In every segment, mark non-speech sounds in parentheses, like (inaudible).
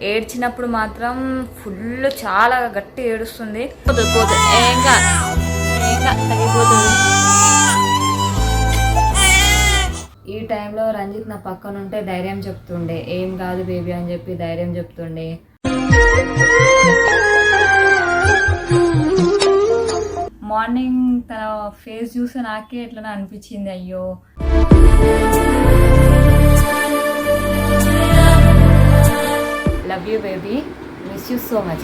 ఏడ్చినప్పుడు మాత్రం ఫుల్ చాలా గట్టి ఏడుస్తుంది. పోతుంది తగ్గిపోతుంది. ఈ టైంలో రంజిత్ నా పక్కన ఉంటే ధైర్యం చెప్తుండే. ఏం కాదు బేబీ అని చెప్పి ధైర్యం చెప్తుండే. మార్నింగ్ తన ఫేస్ చూసి నాకే ఎట్లా అనిపించింది అయ్యో. You baby miss you so much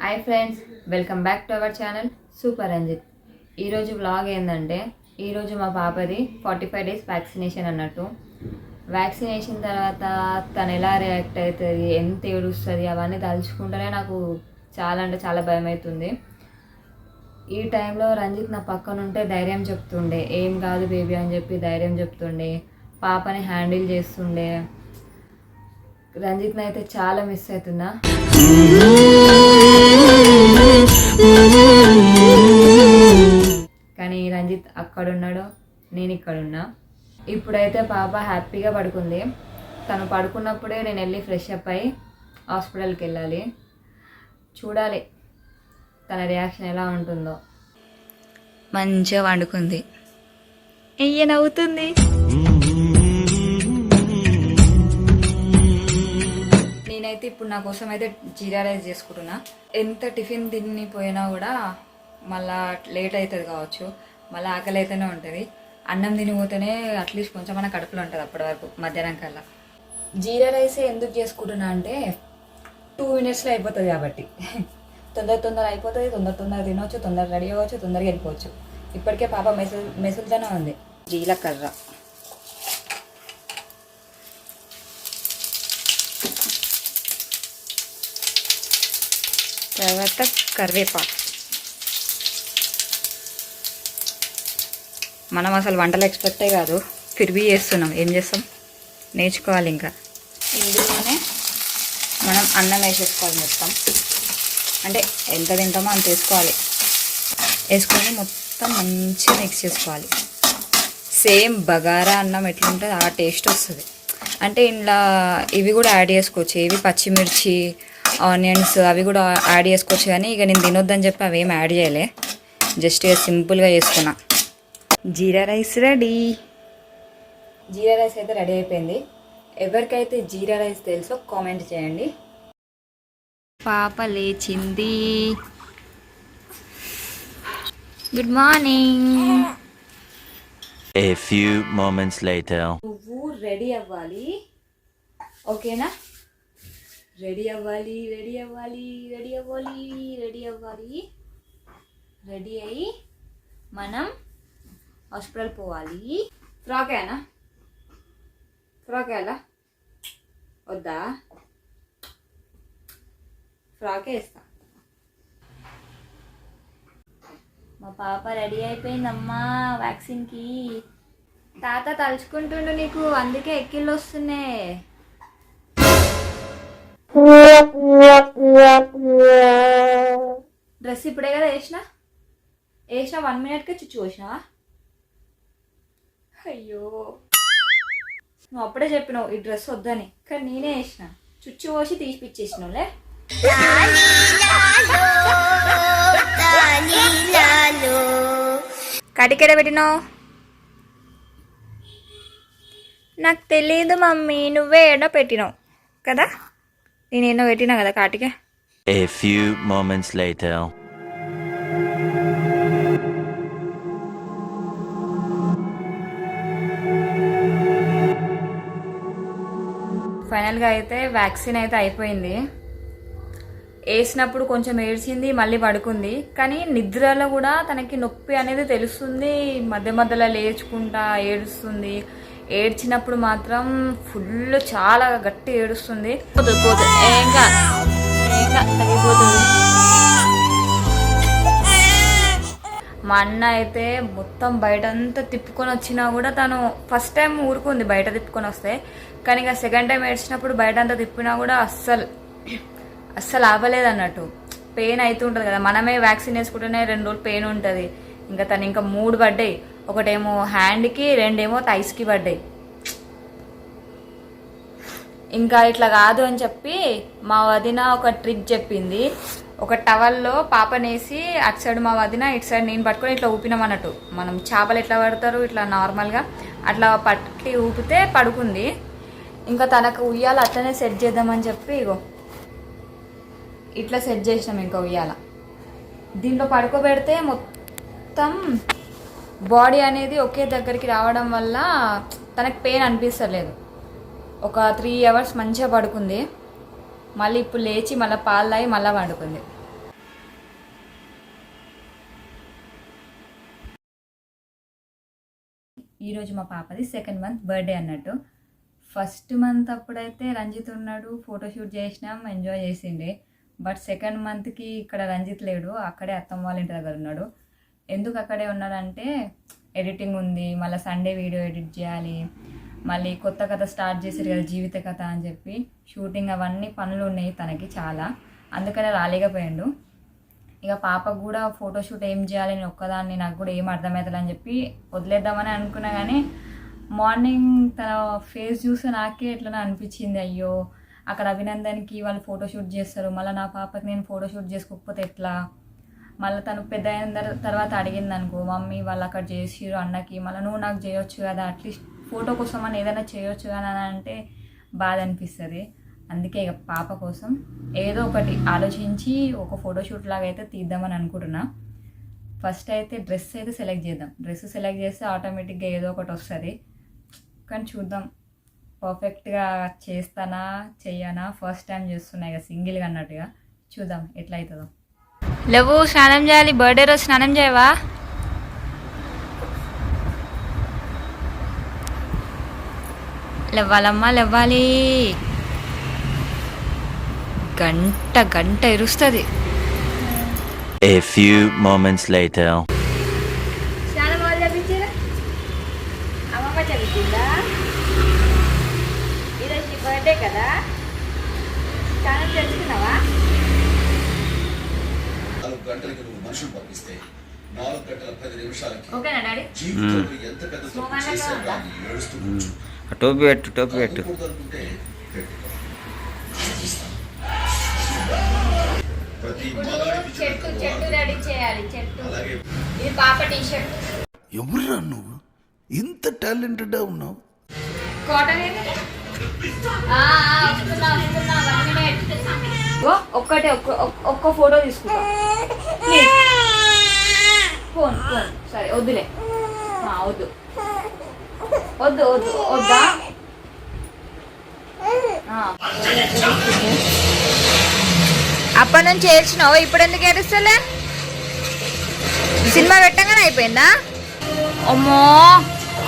hi friends welcome back to our channel super Ranjith ఈరోజు వ్లాగ్ ఏంటంటే ఈరోజు మా పాపది ఫార్టీ ఫైవ్ డేస్ వ్యాక్సినేషన్ అన్నట్టు. వ్యాక్సినేషన్ తర్వాత తను ఎలా రియాక్ట్ అవుతుంది ఎంత ఏడుస్తుంది అవన్నీ తలుచుకుంటేనే నాకు చాలా అంటే చాలా భయం అవుతుంది ఈ టైంలో రంజిత్ నా పక్కన ఉంటే ధైర్యం చెప్తుండే ఏం కాదు బేబీ అని చెప్పి ధైర్యం చెప్తుండే పాపని హ్యాండిల్ చేస్తుండే. రంజిత్ని అయితే చాలా మిస్ అవుతున్నా కానీ రంజిత్ అక్కడున్నాడు నేను ఇక్కడున్నా. ఇప్పుడైతే పాప హ్యాపీగా పడుకుంది. తను పడుకున్నప్పుడే నేను వెళ్ళి ఫ్రెష్ అప్ అయి హాస్పిటల్కి వెళ్ళాలి. చూడాలి. తన రియాక్షన్ ఎలా ఉంటుందో. మంచిగా వండుకుంది. అయ్య నవ్వుతుంది. నేనైతే ఇప్పుడు నా కోసం అయితే జీరా రైస్ చేసుకుంటున్నా. ఎంత టిఫిన్ తిని పోయినా కూడా మళ్ళా లేట్ అవుతుంది కావచ్చు. మళ్ళీ ఆకలి అయితేనే ఉంటుంది. అన్నం తినిపోతేనే అట్లీస్ట్ కొంచెం మన కడుపులో ఉంటుంది అప్పటి వరకు మధ్యాహ్నం కల్లా. జీరా రైస్ ఎందుకు చేసుకుంటున్నా అంటే టూ మినిట్స్లో అయిపోతుంది కాబట్టి. తొందర తొందర అయిపోతుంది తొందర తొందర తినవచ్చు తొందర రెడీ అవ్వచ్చు తొందరగా వెళ్ళిపోవచ్చు. ఇప్పటికే పాప మెసుల్ మెసులుతూనే ఉంది. జీలకర్ర. తర్వాత కరివేపాకు. మనం అసలు వంటలు ఎక్స్పెక్టే కాదు. ఫిర్బీ చేస్తున్నాం. ఏం చేస్తాం? నేర్చుకోవాలి ఇంకా. ఇందులోనే మనం అన్నం వేసేసుకోవాలి మొత్తం. అంటే ఎంత తింటామో అంత వేసుకోవాలి. వేసుకొని మొత్తం మంచిగా మిక్స్ చేసుకోవాలి. సేమ్ బగారా అన్నం ఎట్లుంటుంది ఆ టేస్ట్ వస్తుంది. అంటే ఇంట్లో ఇవి కూడా యాడ్ చేసుకోవచ్చు. ఇవి పచ్చిమిర్చి ఆనియన్స్ అవి కూడా యాడ్ చేసుకోవచ్చు కానీ ఇక నేను తినొద్దని చెప్పి అవి ఏం యాడ్ చేయలే. జస్ట్ ఇక సింపుల్గా చేసుకున్నా. Jeera rice ready. Jeera rice అయితే రెడీ అయిపోయింది. ఎవరికైతే జీరా రైస్ తెలుసో కామెంట్ చేయండి. పాప లేచింది. Good morning A few moments later. నువ్వు రెడీ అవ్వాలి. ఓకేనా రెడీ అవ్వాలి రెడీ అవ్వాలి రెడీ అవ్వాలి రెడీ అవ్వాలి. రెడీ అయ్యి మనం హాస్పిటల్ పోవాలి. ఫ్రాక్ ఏనా? ఫ్రాక్ ఎలా? వద్దా? ఫ్రాకే వేస్తా. మా పాప రెడీ అయిపోయిందమ్మా వ్యాక్సిన్కి. తాత తలుచుకుంటుండు నీకు అందుకే ఎక్కిళ్ళు వస్తున్నాయి. డ్రెస్ ఇప్పుడే కదా వేసిన? వేసిన వన్ మినిట్కే చుచ్చు పోసినావా? అయ్యో. నువ్వు అప్పుడే చెప్పినావు ఈ డ్రెస్ వద్దని కానీ నేనే వేసిన. చుచ్చు పోసి తీసిపిచ్చేసినావులే కాటికెడ పెట్టినావు నాకు తెలియదు మమ్మీ నువ్వే ఎడో పెట్టినావు కదా? నేను ఎన్నో పెట్టినా కదా కాటికే? A few moments later. ఫైనల్గా అయితే వ్యాక్సిన్ అయితే అయిపోయింది. వేసినప్పుడు కొంచెం ఏడ్చింది మళ్ళీ పడుకుంది. కానీ నిద్రలో కూడా తనకి నొప్పి అనేది తెలుస్తుంది. మధ్య మధ్యలో లేచుకుంటా ఏడుస్తుంది. ఏడ్చినప్పుడు మాత్రం ఫుల్ చాలా గట్టి ఏడుస్తుంది. తగ్గిపోతుంది. మా అన్న అయితే మొత్తం బయట అంతా తిప్పుకొని వచ్చినా కూడా తను ఫస్ట్ టైం ఊరుకుంది బయట తిప్పుకొని వస్తే. కానీ ఇక సెకండ్ టైం ఏడ్చినప్పుడు బయట అంతా తిప్పినా కూడా అస్సలు అస్సలు అవ్వలేదు అన్నట్టు పెయిన్ అవుతుంటుంది కదా మనమే వ్యాక్సిన్ వేసుకుంటేనే రెండు రోజులు పెయిన్ ఉంటుంది. ఇంకా తను ఇంకా మూడు పడ్డాయి. ఒకటేమో హ్యాండ్కి రెండేమో థైస్కి పడ్డాయి. ఇంకా ఇట్లా కాదు అని చెప్పి మా వదిన ఒక ట్రిక్ చెప్పింది. ఒక టవల్లో పాపనేసి అటు సైడ్ మా వదిన ఇటు సైడ్ నేను పట్టుకొని ఇట్లా ఊపినామన్నట్టు మనం చేపలు ఎట్లా పడతారు ఇట్లా నార్మల్గా అట్లా పట్టి ఊపితే పడుకుంది. ఇంకా తనకు ఉయ్యాల అట్లనే సెట్ చేద్దామని చెప్పి ఇగో ఇట్లా సెట్ చేసినాం ఇంకా ఉయ్యాల. దీంట్లో పడుకోబెడితే మొత్తం బాడీ అనేది ఒకే దగ్గరికి రావడం వల్ల తనకు పెయిన్ అనిపిస్తలేదు. ఒక త్రీ అవర్స్ మంచిగా పడుకుంది. మళ్ళీ ఇప్పుడు లేచి మళ్ళీ పాలు తాగి మళ్ళీ పండుకుంది. ఈరోజు మా పాపది సెకండ్ మంత్ బర్త్డే అన్నట్టు. ఫస్ట్ మంత్ అప్పుడైతే రంజిత్ ఉన్నాడు ఫోటోషూట్ చేసినాం ఎంజాయ్ చేసిండే. బట్ సెకండ్ మంత్కి ఇక్కడ రంజిత్ లేడు. అక్కడే అత్తమ్మ వాళ్ళ ఇంటి దగ్గర ఉన్నాడు. ఎందుకు అక్కడే ఉన్నాడంటే ఎడిటింగ్ ఉంది. మళ్ళీ సండే వీడియో ఎడిట్ చేయాలి. మళ్ళీ కొత్త కథ స్టార్ట్ చేశారు కదా జీవిత కథ అని చెప్పి. షూటింగ్ అవన్నీ పనులు ఉన్నాయి తనకి చాలా. అందుకనే రాలేకపోయాడు ఇక పాపకు కూడా ఫోటోషూట్ ఏం చేయాలి నేను ఒక్కదాన్ని నాకు కూడా ఏం అర్థమవుతుంది అని చెప్పి వదిలేద్దామని అనుకున్నా కానీ మార్నింగ్ తన ఫేస్ చూస్తే నాకే ఎట్లనో అనిపించింది. అయ్యో అక్కడ అభినందన్కి వాళ్ళు ఫోటోషూట్ చేస్తారు. మళ్ళీ నా పాపకి నేను ఫోటోషూట్ చేసుకోకపోతే ఎట్లా? మళ్ళీ తను పెద్ద అయిన తర్వాత అడిగింది అనుకో మమ్మీ వాళ్ళు అక్కడ చేసిరు అన్నకి మళ్ళీ నువ్వు నాకు చేయొచ్చు కదా అట్లీస్ట్ ఫోటో కోసం అని ఏదైనా చేయొచ్చు కదా అని అంటే బాధ అనిపిస్తుంది. అందుకే ఇక పాప కోసం ఏదో ఒకటి ఆలోచించి ఒక ఫోటోషూట్ లాగా అయితే తీద్దామని అనుకుంటున్నా. ఫస్ట్ అయితే డ్రెస్ అయితే సెలెక్ట్ చేద్దాం. డ్రెస్ సెలెక్ట్ చేస్తే ఆటోమేటిక్గా ఏదో ఒకటి వస్తుంది. కానీ చూద్దాం. పర్ఫెక్ట్గా చేస్తానా చెయ్యనా? ఫస్ట్ టైం చేస్తున్నా ఇక సింగిల్గా అన్నట్టుగా. చూద్దాం ఎట్లా అవుతుందో లేవు స్నానం చేయాలి బర్త్డే రోజు స్నానం చేయవా? లేవ్వాలమ్మా లేవ్వాలి. గంట గంట ఇరుస్తుంది. A few moments later. స్నానం వాళ్ళు చెప్పించారా అమ్మమ్మ ఈరోజు నీ బర్త్డే కదా? స్నానం తెలుసుకున్నావా నాలుగు గంటలకి నువ్వు మనుషులు పంపిస్తే నాలుగు గంటల పది నిమిషాలకి ఓకేనా డాడీ? జీవితంలో ఎంత పెద్ద తప్పు చేశాను కానీ ఏడుస్తూ కూర్చో. ఆ టోపీ పెట్టు టోపీ పెట్టు. చెట్టు చెట్టు రెడీ చేయాలి చెట్టు. ఇది పాప టీ షర్ట్ ఎవర్రా నువ్వు? ఇంత టాలెంటెడ్గా ఉన్నావు. కాటన్ ఒక్కటే ఒక్క ఫోటో తీసుకుంటా. ఫోన్ ఫోన్ సరే వద్దులే. వద్దు. వద్దు వద్దు వద్దా. అప్పటి నుంచి ఏడ్చినావు ఇప్పుడు ఎందుకు ఏడుస్తలే? సినిమా పెట్టగానే అయిపోయిందా? అమ్మో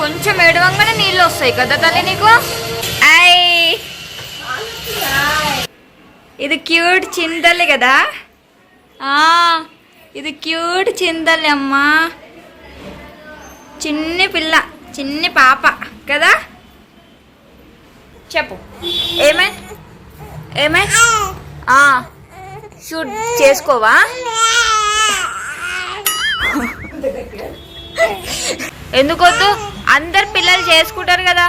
కొంచెం ఏడవంగానే నీళ్ళు వస్తాయి కదా తల్లి నీకు? ఇది క్యూట్ చింతల్లి కదా? ఆ, ఇది క్యూట్ చింతల్లి అమ్మా. చిన్ని పిల్ల చిన్ని పాప కదా? చెప్పు. ఏమై? ఏమై? షూట్ చేసుకోవా? ఎందుకు వద్దు అందరు పిల్లలు చేసుకుంటారు కదా.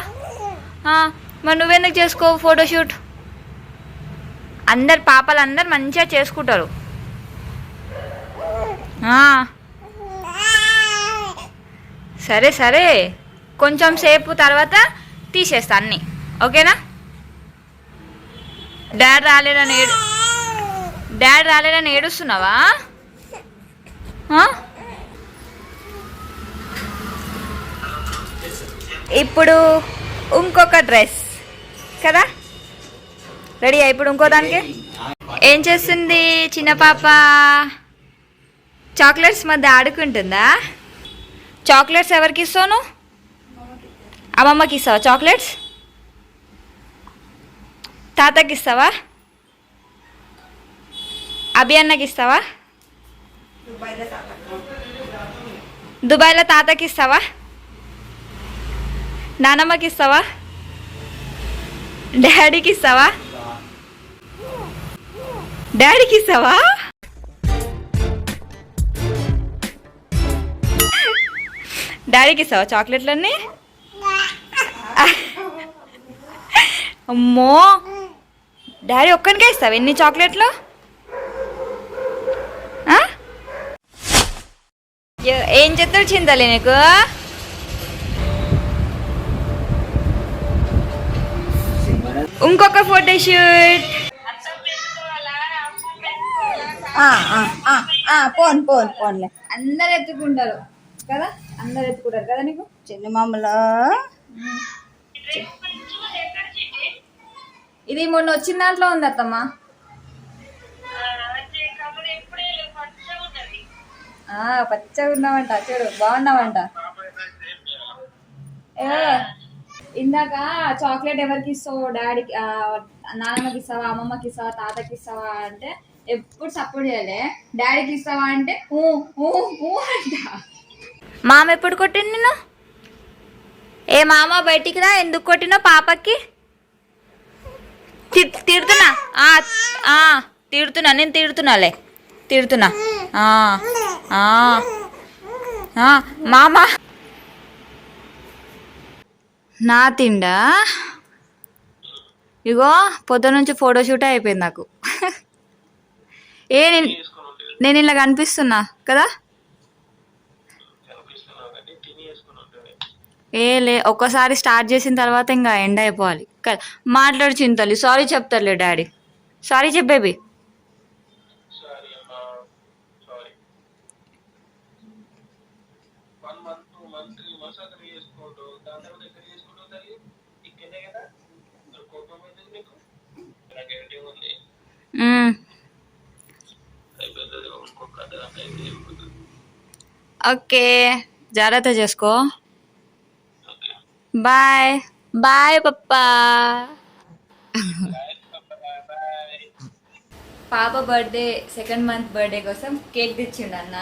మరి నువ్వెందుకు చేసుకోవు ఫోటోషూట్ అందరు పాపలు అందరు మంచిగా చేసుకుంటారు. సరే సరే. కొంచెం సేపు తర్వాత తీసేస్తా అన్ని. ఓకేనా? డాడ్ రాలేదని ఏడు డాడ్ రాలేదని ఏడుస్తున్నావా? ఇప్పుడు ఇంకొక డ్రెస్ కదా? రెడీ ఇప్పుడు ఇంకో దానికి? ఏం చేస్తుంది చిన్న పాప? చాక్లెట్స్ మధ్య ఆడుకుంటుందా చాక్లెట్స్ ఎవరికి ఇస్తావు అమ్మమ్మకి ఇస్తావా చాక్లెట్స్? తాతకి ఇస్తావా? అభి అన్నకి ఇస్తావా? దుబాయ్లో తాతకి ఇస్తావా? నానమ్మకి ఇస్తావా? డాడీకి ఇస్తావా? డాడీకి ఇస్తావా? డాడీకి ఇస్తావా చాక్లెట్లన్నీ? అమ్మో! డాడీ ఒక్కనికే ఇస్తావా ఎన్ని చాక్లెట్లు? ఏం చెప్తాడు చింతలే నీకు? ఇంకొక ఫోటో షూట్ పోన్ పోన్ పోన్లే. అందరు ఎత్తుకుంటారు. కదా? అందరు ఎత్తుకుంటారు కదా నీకు? చిన్న మామలో ఇది మొన్న వచ్చిన దాంట్లో ఉంది అత్తమ్మా. పచ్చగా ఉన్నావంట. చూడు బాగున్నావంట. ఏ, ఇందాక చాక్లెట్ ఎవరికి ఇస్తావు డాడీకి నాన్నమ్మకి ఇస్తావా అమ్మమ్మకి ఇస్తావా తాతకి ఇస్తావా అంటే ఎప్పుడు సపోర్ట్ చేయలే. డాడీకి ఇస్తావా అంటే ఊ ఊ ఊ అంట. మామ ఎప్పుడు కొట్టింది నిన్ను? ఏ మామ బయటికి రా ఎందుకు కొట్టినావు పాపకి? తి- తిడుతున్నా. ఆ, ఆ, తిడుతున్నా నేను తిడుతున్నాలే. తిడుతున్నా. ఆ, ఆ, మామ. నా తిండా? ఇగో పొద్దు నుంచి ఫోటోషూట్ అయిపోయింది నాకు. ఏ నేను ఇలా కనిపిస్తున్నా కదా? ఏ లే ఒక్కసారి స్టార్ట్ చేసిన తర్వాత ఇంకా ఎండ్ అయిపోవాలి. కదా మాట్లాడు చింతలు సారీ చెప్తారులే డాడీ. సారీ చెప్పేబి ఓకే జాగ్రత్త చేసుకో. బాయ్ బాయ్ పప్పా. పాప బర్త్డే సెకండ్ మంత్ బర్త్డే కోసం కేక్ తెచ్చిండు అన్న.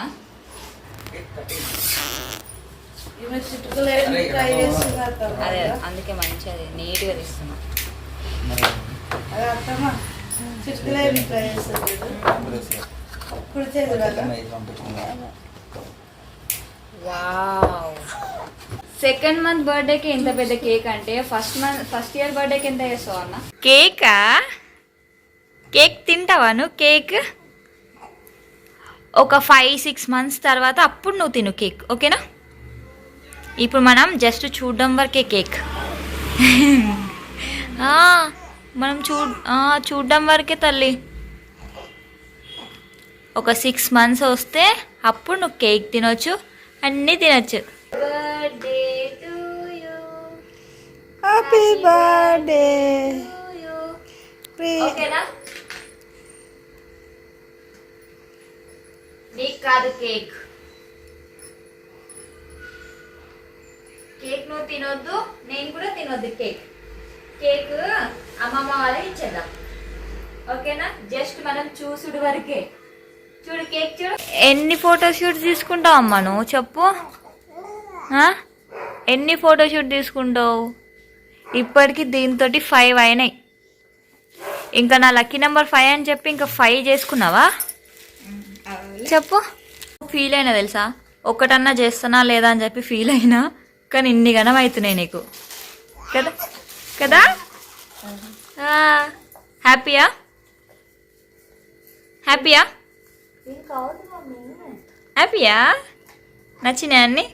అదే అందుకే మంచిగా నీట్గా తీస్తున్నా. వావ్ సెకండ్ మంత్ బర్త్డేకి ఎంత పెద్ద కేక్ అంటే ఫస్ట్ మంత్ ఫస్ట్ ఇయర్ బర్త్డేకి ఎంత చేస్తావు అన్న? కేకా? కేక్ తింటావా నువ్వు కేక్? ఒక ఫైవ్ సిక్స్ మంత్స్ తర్వాత అప్పుడు నువ్వు తిను కేక్ ఓకేనా? ఇప్పుడు మనం జస్ట్ చూడడం వరకే కేక్. (laughs) ఆ, మనం చూ ఆ, చూడడం వరకే తల్లి. ఒక సిక్స్ మంత్స్ వస్తే అప్పుడు నువ్వు కేక్ తినొచ్చు అన్నీ తినొచ్చు. హ్యాపీ బర్త్డే ఓకేనా? నీకు కాదు కేక్ కేక్ నువ్వు తినొద్దు నేను కూడా తినొద్దు కేక్ కేక్ అమ్మమ్మ వాళ్ళకి ఇచ్చేద్దాం. ఓకేనా? జస్ట్ మనం చూసుడు వరకే. చూడు కేక్ చూడు. ఎన్ని ఫోటోషూట్ తీసుకుంటావు అమ్మ నువ్వు? చెప్పు? ఎన్ని ఫోటోషూట్ తీసుకుంటావు? ఇప్పటికి దీంతో ఫైవ్ అయినాయి. ఇంకా నా లక్కీ నెంబర్ ఫైవ్ అని చెప్పి ఇంకా ఫైవ్ చేసుకున్నావా? చెప్పు. ఫీల్ అయినా తెలుసా? ఒక్కటన్నా చేస్తానా లేదా అని చెప్పి ఫీల్ అయినా కానీ ఇన్ని గణం అవుతున్నాయి నీకు. కదా? కదా? హ్యాపీయా హ్యాపీయా హ్యాపీయా నచ్చినాయా అన్నీ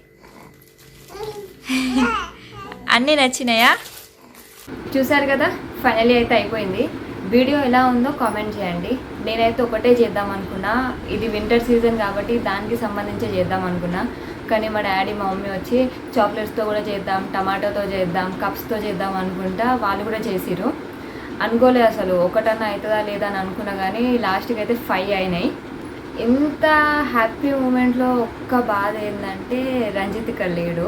అన్నీ నచ్చినాయా చూసారు కదా? ఫైనలీ అయితే అయిపోయింది. వీడియో ఎలా ఉందో కామెంట్ చేయండి. నేనైతే ఒకటే చేద్దాం అనుకున్నా. ఇది వింటర్ సీజన్ కాబట్టి దానికి సంబంధించి చేద్దాం అనుకున్నా. కానీ మా డాడీ మా మమ్మీ వచ్చి చాక్లెట్స్తో కూడా చేద్దాం టమాటోతో చేద్దాం కప్స్తో చేద్దాం అనుకుంటా వాళ్ళు కూడా చేసిరు అనుకోలేదు అసలు. ఒకటన్నా అవుతుందా లేదా అని అనుకున్నా కానీ లాస్ట్కి అయితే ఫైవ్ అయినాయి. ఎంత హ్యాపీ మూమెంట్లో ఒక్క బాధ ఏంటంటే రంజిత్ ఇక్కడ లేడు.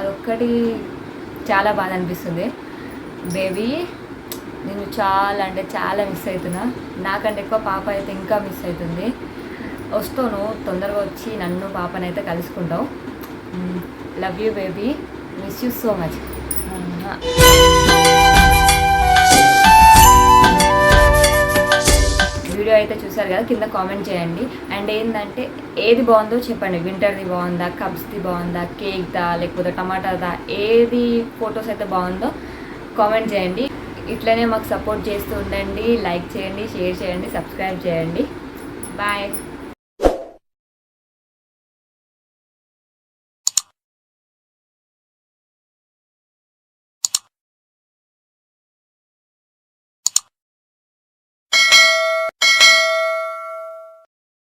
అదొక్కటి చాలా బాధ అనిపిస్తుంది. బేబీ నేను చాలా అంటే చాలా మిస్ అవుతున్నా నాకంటే ఎక్కువ పాప అయితే ఇంకా మిస్ అవుతుంది వస్తాను తొందరగా వచ్చి నన్ను పాపనైతే కలుసుకుంటావు. Love you baby miss you so much video అయితే చూసారు కదా కింద కామెంట్ చేయండి. అండ్ ఏంటంటే ఏది బాగుందో చెప్పండి. వింటర్ది బాగుందా కప్స్ది బాగుందా కేక్దా లేకపోతే టమాటాదా ఏది ఫొటోస్ అయితే బాగుందో కామెంట్ చేయండి. ఇట్లనే మాకు సపోర్ట్ చేస్తూ ఉండండి. లైక్ చేయండి షేర్ చేయండి సబ్స్క్రైబ్ చేయండి. బాయ్.